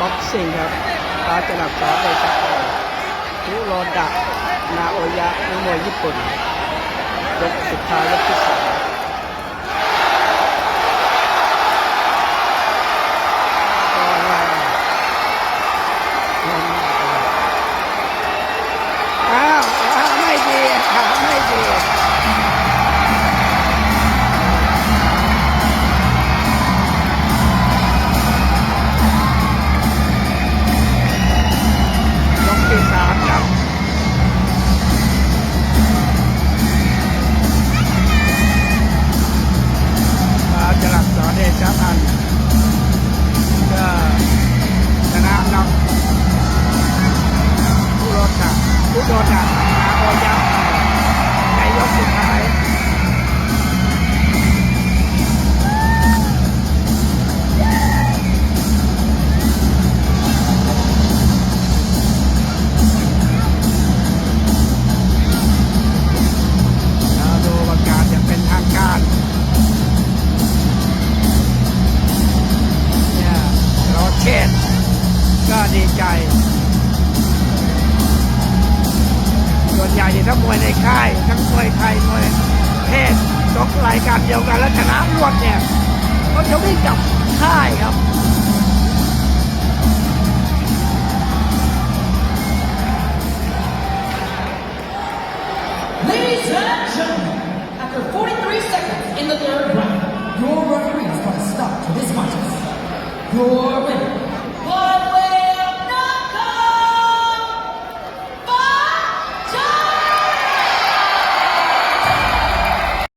บ็อกซิ่งครับฟ้าจะหลับสอโดยชักออกทุโรดะ นาโอยะนักมวยญี่ปุ่นยกสุดท้ายยกที่สอง ผู้โดนหนักนาโอยักษ์ในยกสุดท้ายเราดูประกาศอ ทั้งมวยในค่าย ทั้งมวยไทยมวยเทศยกรายการเดียวกันแล้วชนะรวดเนี่ยก็จะวิ่งกับค่ายครับ the third round, your referee is going to stop this match. Your winner